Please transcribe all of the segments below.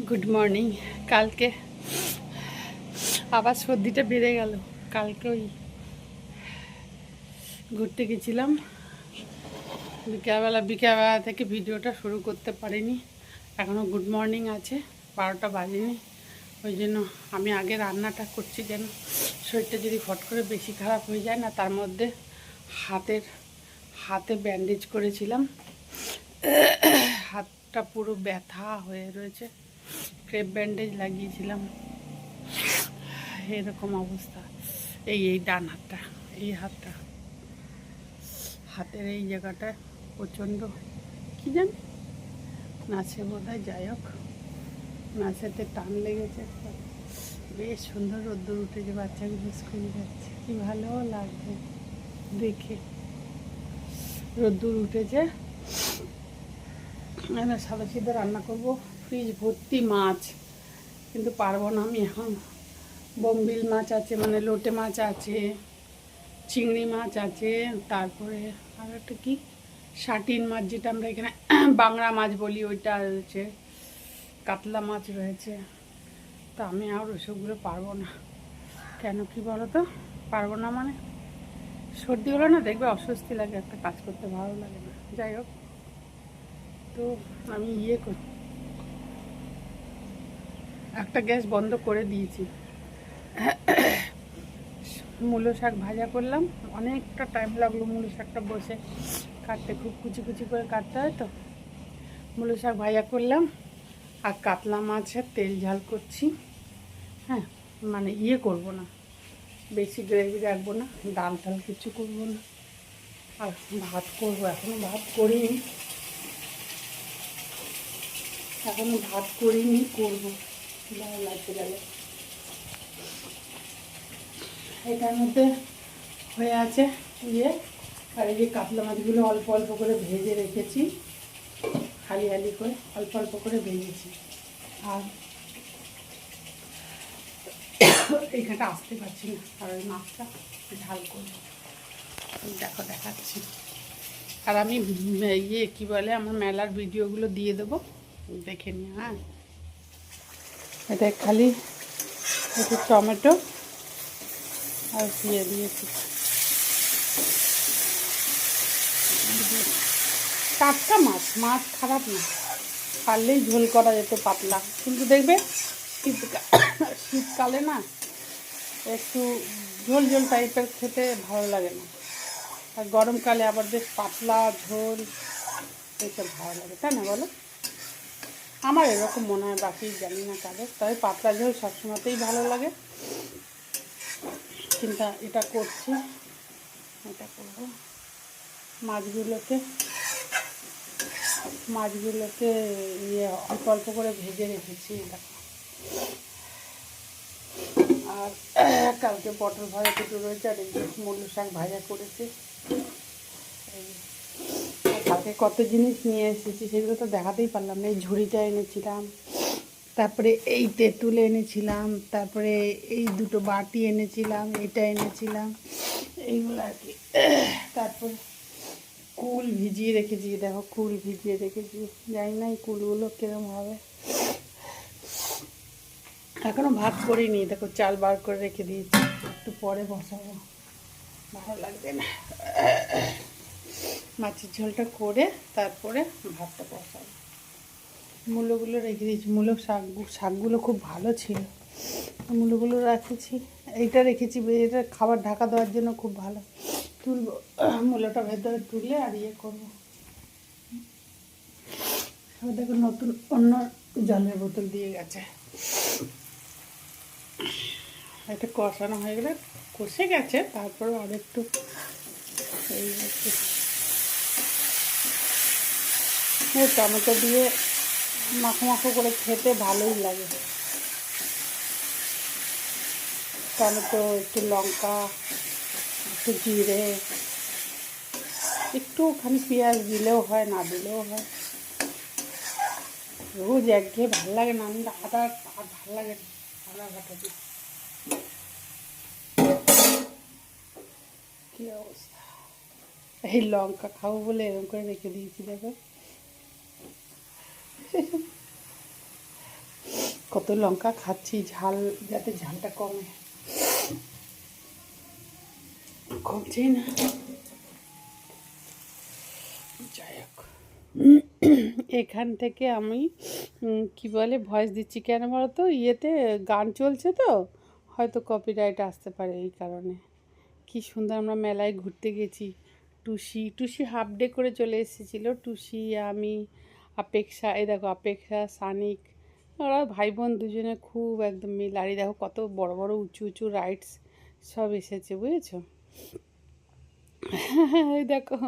Good morning কালকে আবার সর্দিটা বেড়ে গেল। কালকে ওই ঘুরতে গেছিলাম। বিকেলবেলা বিকেলবেলা থেকে ভিডিওটা শুরু করতে পারিনি। এখনও গুড মর্নিং আছে। বারোটা বাজেনি। ওই জন্য আমি আগে রান্নাটা করছি যেন শরীরটা যদি ফট করে বেশি খারাপ হয়ে যায় না, তার মধ্যে হাতের, হাতে ব্যান্ডেজ করেছিলাম। হাতটা পুরো ব্যথা হয়ে রয়েছে। ক্রেপ ব্যান্ডেজ লাগিয়েছিলাম। এরকম অবস্থা। এই এই ডান হাতটা, এই হাতটা। হাতের এই জায়গাটা প্রচণ্ড, কি জানি? নাচে বোধ হয় যাই হোক। নাচেতে টান লেগেছে বেশ সুন্দর রোদ্দুর উঠেছে বাচ্চাগুলো স্কুলে যাচ্ছে। কি ভালো লাগবে দেখে। রোদ্দুর উঠেছে। সাদা সিধা রান্না করব। ফ্রিজ ভর্তি মাছ। কিন্তু পারব না আমি এখন। বম্বিল মাছ আছে মানে লোটে মাছ আছে, চিংড়ি মাছ আছে, তারপরে আর একটা কি? শাটিন মাছ যেটা আমরা এখানে বাংলা মাছ বলি, ওইটা রয়েছে কাতলা মাছ রয়েছে। তা আমি আর ওসবগুলো পারব না। কেন কি বলো তো পারব না মানে? সর্দি হলো না দেখবে অস্বস্তি লাগে, একটা কাজ করতে ভালো লাগে না। যাই হোক। তো আমি ইয়ে করি একটা গ্যাস বন্ধ করে দিয়েছি। মূলো শাক ভাজা করলাম। অনেকটা টাইম লাগল মূলো শাকটা বসে। কাটতে খুব কুচি কুচি করে কাটতে হয় তো। মূলো শাক ভাজা করলাম। আর কাতলা মাছের তেল ঝাল করছি। হ্যাঁ মানে ইয়ে করব না। বেশি গ্রেভি রাখব না। ডাল টাল কিছু করব না। আর ভাত করব এখনও ভাত করিনি। এখনও ভাত করিনি, করব। ভালো লাগতে গেলে এটার মধ্যে হয়ে আছে ইয়ে আর এই যে কাতলা মাছগুলো অল্প অল্প করে ভেজে রেখেছি। হালি হালি করে, অল্প অল্প করে ভেজেছি। আর এইখানটা আসতে পারছি না আর ওই মাছটা ঝাল করব। দেখো, দেখাচ্ছি। আর আমি ইয়ে কী বলে, আমার মেলার ভিডিওগুলো দিয়ে দেবো। দেখে নিও হ্যাঁ। এটা খালি একটু টমেটো আর দিয়ে দিয়েছি। টাটকা মাছ মাছ খারাপ না। পারলেই ঝোল করা যেত পাতলা। কিন্তু দেখবে শীতকা- শীতকালে না একটু ঝোল ঝোল টাইপের খেতে ভালো লাগে না। আর গরমকালে আবার বেশ পাতলা ঝোল এইসব ভালো লাগে, তাই না বলো? আমার এরকম মনে হয়, বাকি জানি না কাদের। তবে পাতলা ঝোল সবসময়তেই ভালো লাগে। কিন্তু এটা করছি। এটা করব। মাছগুলোকে মাছগুলোকে ইয়ে অল্প অল্প করে ভেজে রেখেছি। দেখো আর কালকে পটল ভাজা দুটো রয়েছে, আর এই যে মুলো শাক ভাজা করেছি। এই কালকে কত জিনিস নিয়ে এসেছি সেগুলো তো দেখাতেই পারলাম না। এই ঝুড়িটা এনেছিলাম, তারপরে এই তেঁতুল এনেছিলাম, তারপরে এই দুটো বাটি এনেছিলাম, এটা এনেছিলাম, এইগুলো আর কি। তারপরে কুল ভিজিয়ে রেখেছি দেখো কুল ভিজিয়ে রেখেছি। জানি না এই কুলগুলো কিরম হবে। এখনও ভাত করিনি, দেখো চাল বার করে রেখে দিয়েছি, একটু পরে বসাবো। ভালো লাগবে না। মাছের ঝোলটা করে তারপরে ভাতটা বসাবো। মূলোগুলো রেখে দিয়েছি। মূলো শাক, শাকগুলো খুব ভালো ছিল। মূলোগুলো রেখেছি। এইটা রেখেছি, এটা খাবার ঢাকা দেওয়ার জন্য খুব ভালো। তুলবো, মূলোটা ভেতরে তুলে আর ইয়ে করব। দেখো নতুন অন্য জলের বোতল দিয়ে গেছে। এটা কষানো হয়ে গেলে কষে গেছে তারপরে আর একটু এই একটু এই টমেটো দিয়ে মাখো মাখো করে খেতে ভালোই লাগে। টমেটো, একটু লঙ্কা, একটু জিরে, একটুখানি পেঁয়াজ দিলেও হয়, না দিলেও হয়। রোজ একঘেয়ে ভালো লাগে না আমি আদা আর ভালো লাগে না আদা ঘাটা দিই কি অবস্থা? এই লঙ্কা খাব বলে এরকম করে রেখে দিয়েছি, দেখো। কত লঙ্কা খাচ্ছি, ঝাল, যাতে ঝালটা কমে। কমছেই না। যাই হোক। এখান থেকে আমি কি বলে, ভয়েস দিচ্ছি কেন বলো তো ইয়েতে গান চলছে তো, হয়তো কপিরাইট আসতে পারে এই কারণে। কি সুন্দর আমরা মেলায় ঘুরতে গেছি। টুসি টুসি হাফ ডে করে চলে এসেছিল। টুসি, আমি আপেক্ষা এই দেখো আপেক্ষা সানিক, ওরা ভাই বোন দুজনে খুব একদম মিল। আর দেখো কত বড় বড়, উঁচু উঁচু রাইডস সব এসেছে, বুঝেছ? এই দেখো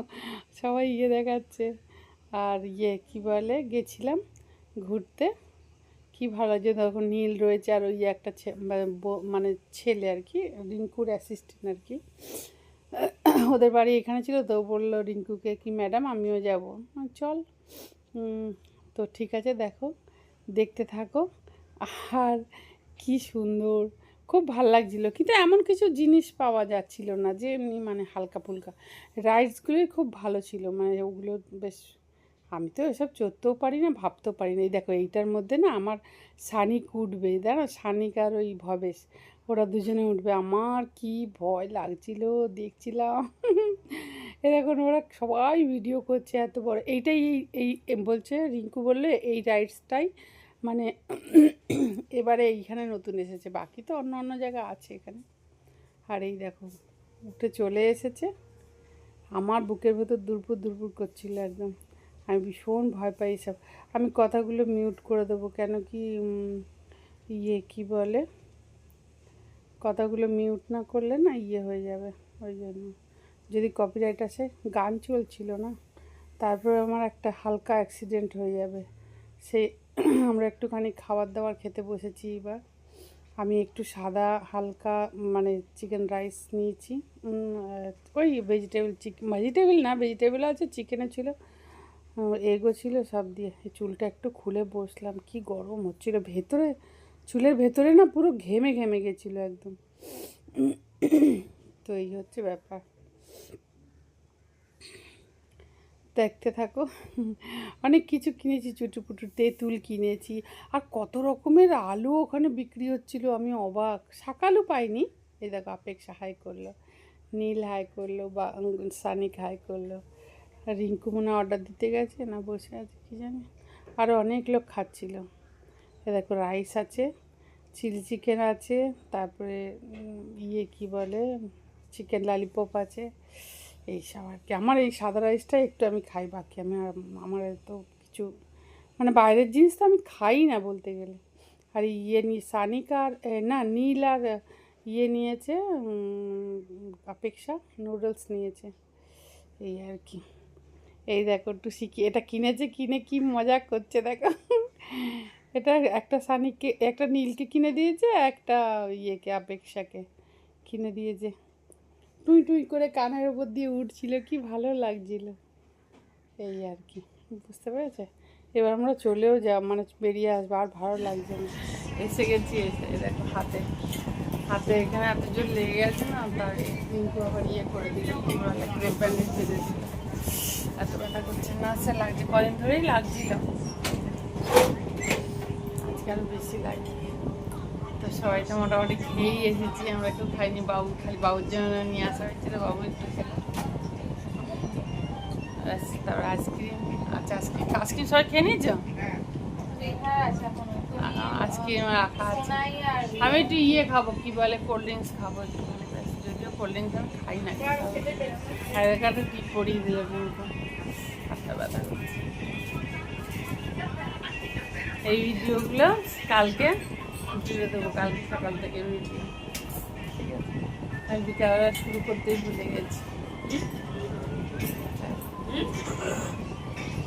সবাই ইয়ে দেখাচ্ছে। আর ইয়ে কি বলে, গেছিলাম ঘুরতে। কি ভালো যে দেখো নীল রয়েছে আর ওই একটা মানে মানে ছেলে আর কি, রিঙ্কুর অ্যাসিস্ট্যান্ট আর কি। ওদের বাড়ি এখানে ছিল, তো বলল, রিঙ্কুকে কি ম্যাডাম আমিও যাব। চল। তো ঠিক আছে, দেখো, দেখতে থাকো। আর কি সুন্দর, খুব ভালো লাগছিল। কিন্তু এমন কিছু জিনিস পাওয়া যাচ্ছিল না যে এমনি মানে হালকা ফুলকা। রাইডসগুলোই খুব ভালো ছিল মানে ওগুলো বেশ, আমি তো এসব চড়তেও পারি না, ভাবতেও পারি না। এই দেখো, এইটার মধ্যে না আমার সানিক উঠবে, জানো? সানিক আর ওই ভবেশ, ওরা দুজনে উঠবে। আমার কি ভয় লাগছিল, দেখছিলাম। এ দেখুন, ওরা সবাই ভিডিও করছে এত বড়। এইটাই এই- বলছে, রিঙ্কু বললে, এই রাইডসটাই মানে এবারে এইখানে নতুন এসেছে। বাকি তো অন্য অন্য জায়গা আছে এখানে। আর এই দেখো, উঠে চলে এসেছে। আমার বুকের ভেতর দুরপুর দুরপুর করছিল একদম। আমি ভীষণ ভয় পাই সব আমি কথাগুলো মিউট করে দেবো কেন কি ইয়ে কি বলে? কথাগুলো মিউট না করলে না ইয়ে হয়ে যাবে, ওই জন্য। যদি কপিরাইট আসে, গান চলছিল না, তারপরে আমার একটা হালকা অ্যাক্সিডেন্ট হয়ে যাবে। সে আমরা একটুখানি খাবার দাবার খেতে বসেছি এবার। আমি একটু সাদা, হালকা মানে চিকেন রাইস নিয়েছি। ওই ভেজিটেবল চিকেন ভেজিটেবল না ভেজিটেবল আছে চিকেনও ছিল। এগো ছিল সব দিয়ে। চুলটা একটু খুলে বসলাম, কি গরম হচ্ছিল। ভেতরে, চুলের ভেতরে না পুরো ঘেমে ঘেমে গেছিল একদম। তো এই হচ্ছে ব্যাপার। দেখতে থাকো। অনেক কিছু কিনেছি চুটুপুটু তেঁতুল কিনেছি। আর কত রকমের আলু ওখানে বিক্রি হচ্ছিল আমি অবাক। শাকালু পাইনি। এই দেখো আপেক্ষা হাই করল, নীল হাই করল বা সানিক হাই করল। রিঙ্কু মনে অর্ডার দিতে গেছে না বসে আছে কি জানি। আরও অনেক লোক খাচ্ছিল। এ দেখো রাইস আছে চিলি চিকেন আছে, তারপরে ইয়ে কি বলে চিকেন লালিপপ আছে। এইসব আর কি। আমার এই সাদা রাইসটা একটু আমি খাই, বাকি আমি আর আমার তো কিছু মানে বাইরের জিনিস তো আমি খাই না বলতে গেলে। আর ইয়ে নিয়ে সানিকার না, নীল আর ইয়ে নিয়েছে অপেক্ষা নুডলস নিয়েছে। এই আর কি। এই দেখো, একটু শিখি, এটা কিনেছে কিনে কি মজা করছে দেখো। এটা একটা সানিককে, একটা নীলকে কিনে দিয়েছে, একটা ইয়েকে, অপেক্ষাকে কিনে দিয়েছে। টুই টুই করে কানের উপর দিয়ে উঠছিল, কি ভালো লাগছিল। এই আর কি, বুঝতে পেরেছে? এবার আমরা চলেও যা মানে বেরিয়ে আসব, আর ভালো লাগছে না। এসে গেছি, এসে দেখো হাতে হাতে এখানে এত জোর লেগে গেছে না তাই কিন্তু আবার ইয়ে করে দিল এত ব্যথা করছে না, সে লাগছে, কদিন ধরেই লাগছিল। আজকে আরও বেশি লাগে তো সবাই তো মোটামুটি খেয়েই এসেছি, আমরা একটু খাইনি, বাবু খালি বাবুর জন্য নিয়ে আসা হয়েছিল, বাবু একটু খেলাম তারপর আইসক্রিম আচ্ছা আইসক্রিম আইসক্রিম সবাই খেয়ে নিয়েছো? আইসক্রিম রাখা আছে। আমি একটু ইয়ে খাব, কি বলে কোল্ড ড্রিঙ্কস খাব একটুখানি। যদিও কোল্ড ড্রিঙ্কস আমি খাই না হায়দ্রাবাদে কাছে টিপ পরিয়ে দিল কিন্তু হাতটা এই ভিডিওগুলো কালকে জুড়ে দেবো, কালকে সকাল থেকে ভিডিও ঠিক আছে? আমি শুরু করতেই ভুলে গেছি।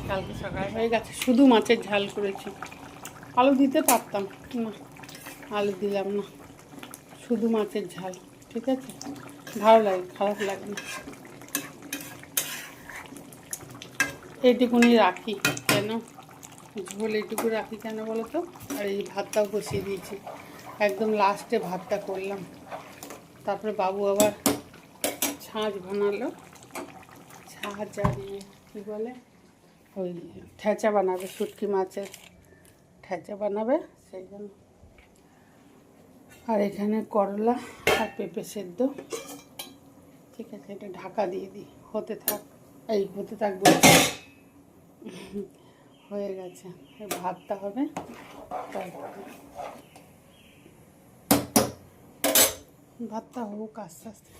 কালকে সকাল হয়ে গেছে, শুধু মাছের ঝাল করেছি। আলু দিতে পারতাম, না, আলু দিলাম না। শুধু মাছের ঝাল, ঠিক আছে? ভালো লাগে, খারাপ লাগে না। এইটুকুনি রাখি, কেন? ঝোল এইটুকু রাখি কেন বলো তো? আর এই ভাতটাও বসিয়ে দিয়েছি। একদম লাস্টে ভাতটা করলাম। তারপরে বাবু আবার ছাঁচ বানালো। ছাঁচ আর ইয়ে কী বলে? ওই ঠেচা বানাবে, শুটকি মাছের। ঠেচা বানাবে, সেই জন্য। আর এখানে করলা আর পেঁপে সেদ্ধ। ঠিক আছে, এটা ঢাকা দিয়ে দিই। হতে থাক, এই হতে থাক বলছি। হয়ে গেছে। ভাতটা হবে। ভাতটা হোক আস্তে আস্তে।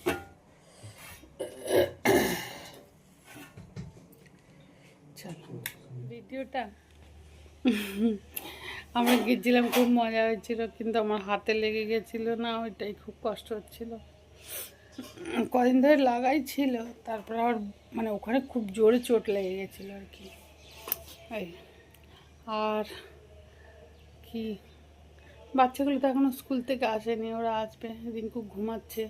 চলো। ভিডিওটা? আমরা গেছিলাম, খুব মজা হয়েছিল, কিন্তু আমার হাতে লেগে গেছিল না, ওইটাই খুব কষ্ট হচ্ছিল। কদিন ধরে লাগাই ছিল, তারপর আবার মানে ওখানে খুব জোরে চোট লেগে গেছিল আর কি। এই, আর কি? বাচ্চাগুলো তো এখনও স্কুল থেকে আসেনি, ওরা আসবে রিঙ্কু ঘুমাচ্ছে।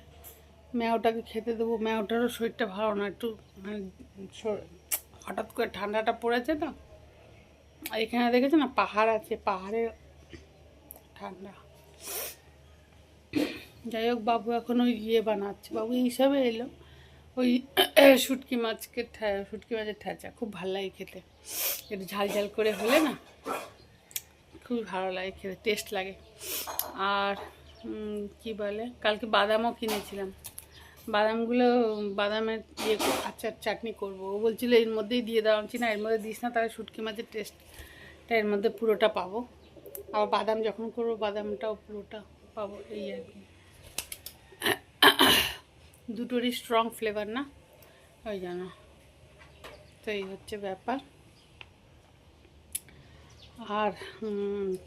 ম্যাওটাকে খেতে দেবো, ম্যাওটারও শরীরটা ভালো না, একটু মানে হঠাৎ করে ঠান্ডাটা পড়েছে তো। এখানে দেখেছ না, পাহাড় আছে, পাহাড়ে ঠান্ডা। যাই হোক, বাবু এখন ওই ইয়ে বানাচ্ছে, বাবু হিসাবে এলো। ওই শুটকি মাছকে শুটকি মাছের ঠেচা, খুব ভালো লাগে খেতে। একটু ঝাল ঝাল করে হলে না, খুবই ভালো লাগে খেতে টেস্ট লাগে। আর কি বলে, কালকে বাদামও কিনেছিলাম। বাদামগুলো, বাদামের ইয়ে আচার চাটনি করব। ও বলছিল এর মধ্যেই দিয়ে দেওয়া উচিত না, এর মধ্যে দিস না, তাহলে শুটকি মাছের টেস্টটা এর মধ্যে পুরোটা পাবো। আবার বাদাম যখন করব, বাদামটাও পুরোটা পাবো, এই আর কি। দুটোরই স্ট্রং ফ্লেভার না? ওই জন্য তো এই হচ্ছে ব্যাপার। আর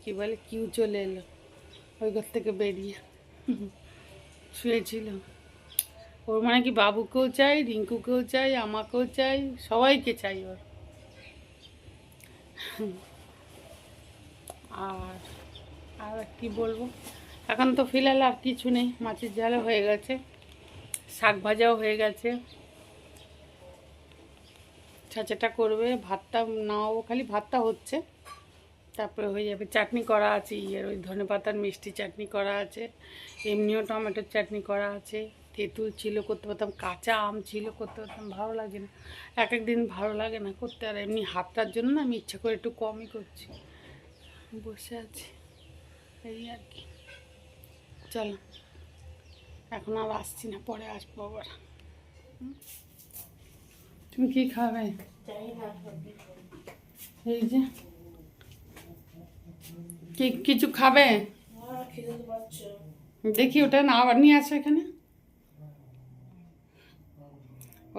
কি বলে, কিউ চলে এলো। ওই ঘর থেকে বেরিয়ে। শুয়েছিল। ওর মানে কি বাবুকেও চাই, রিঙ্কুকেও চাই, আমাকেও চাই, সবাইকে চাই ওর। আর আর কি বলব? এখন তো ফিলহাল আর কিছু নেই। মাছের ঝালও হয়ে গেছে। শাক ভাজাও হয়ে গেছে। ছাঁচাটা করবে, ভাতটা নাও, খালি ভাতটা হচ্ছে। তারপরে হয়ে যাবে চাটনি করা আছে, ইয়ের ওই ধনে পাতার মিষ্টি চাটনি করা আছে, এমনিও টমেটোর চাটনি করা আছে, তেঁতুল ছিল, করতে পারতাম, কাঁচা আম ছিল, করতে পারতাম, ভালো লাগে না। এক এক দিন ভালো লাগে না করতে, আর এমনি হাতটার জন্য না আমি ইচ্ছা করে একটু কমই করছি। বসে আছি, এই আর কি। চলো, এখন আর আসছি না, পরে আসব আবার। হুম? তুমি কি খাবে? এই যে। কি কিছু খাবে? দেখি ওটা না, আবার নিয়ে আসো এখানে।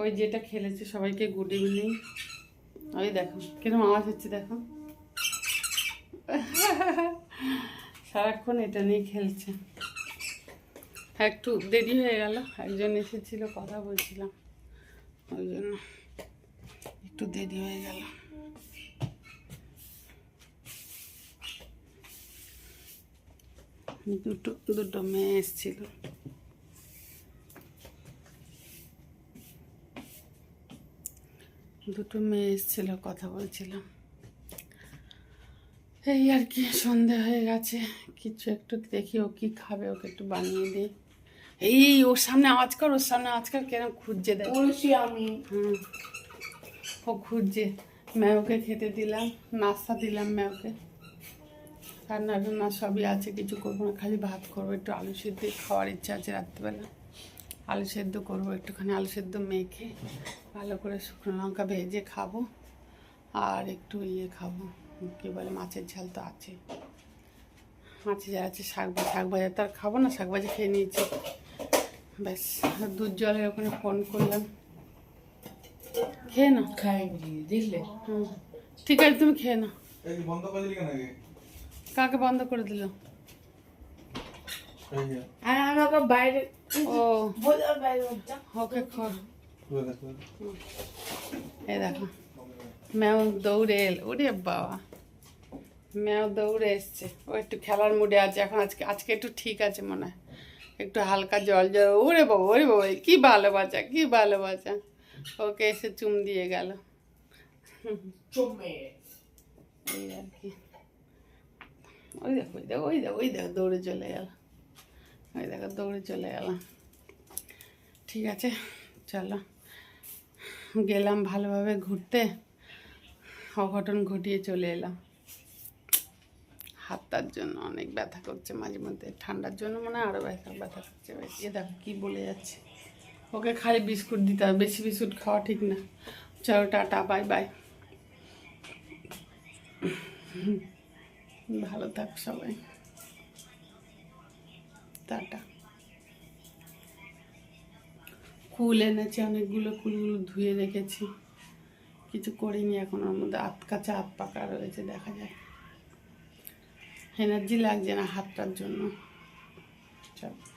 ওই যেটা খেলেছে সবাইকে গুড ইভিনিং ওই দেখো কীরকম আওয়াজ হচ্ছে দেখো। সারাক্ষণ এটা নিয়ে খেলছে। একটু দেরি হয়ে গেল, একজন এসেছিল, কথা বলছিলাম। ওই জন্য। একটু দেরি হয়ে গেল। দুটো দুটো মেয়ে এসেছিল। দুটো মেয়ে এসেছিল কথা বলছিলাম। এই আর কি সন্ধে হয়ে গেছে। কিছু একটু দেখি ও কি খাবে ওকে একটু বানিয়ে দিই। এই ওর সামনে আওয়াজ কর ওর সামনে আওয়াজ কর কেরম খুঁজছে দেখ। বলছি আমি। হুম। ও খুঁজছে। ম্যাওকে খেতে দিলাম, নাস্তা দিলাম ম্যাওকে রান্না টান্না সবই আছে, কিছু করব না, খালি ভাত করব, একটু আলু সেদ্ধ খাওয়ার ইচ্ছা আছে রাত্রিবেলা। আলু সেদ্ধ করব, একটুখানি আলু সেদ্ধ মেখে ভালো করে শুকনো লঙ্কা ভেজে খাব আর একটু ইয়ে খাব, কী বলে, মাছের ঝাল তো আছে। মাছের ঝাল আছে, শাক শাক ভাজা তো আর খাব না, শাক ভাজা খেয়ে নিয়েছি। ব্যাস, দুধ জলের ওখানে ফোন করলাম। খেয়ে না খাইনি দেখলে হুম। ঠিক আছে তুমি খেয়ে না এই বন্ধ করে দিলি কেন আগে? কাকে বন্ধ করে দিল? আর আমাকে বাইরে ও। বোঝার বাইরে হচ্ছে ওকে এই দেখো ম্যাও দৌড়ে এল। ওরে বাবা। ম্যাও দৌড়ে এসছে। ও একটু খেলার মুডে আছে। এখন আজকে আজকে একটু ঠিক আছে মনে হয়। একটু হালকা জল জল ওরে বাবা ওরে বাবা কি ভালোবাসা কি ভালোবাসা। ওকে এসে চুম দিয়ে গেল এই আর কি ওই দেখো ওই দেখো ওই দেখো ওই দেখো দৌড়ে চলে গেল ওই দেখো দৌড়ে চলে গেল ঠিক আছে চলো গেলাম ভালোভাবে ঘুরতে অঘটন ঘটিয়ে চলে এলাম হাতটার জন্য অনেক ব্যথা করছে মাঝে মধ্যে ঠান্ডার জন্য মানে আরও ব্যথা ব্যথা করছে এ দেখো কী বলে যাচ্ছে ওকে খালি বিস্কুট দিতে হবে, বেশি বিস্কুট খাওয়া ঠিক না। চলো টাটা, বাই বাই। ভালো থাক সবাই। টাটা। কুল এনেছে, অনেকগুলো কুলগুলো ধুয়ে রেখেছি। কিছু করিনি এখন, ওর মধ্যে আত কাঁচা হাত পাকা রয়েছে, দেখা যায় এনার্জি লাগছে না হাতটার জন্য। চল।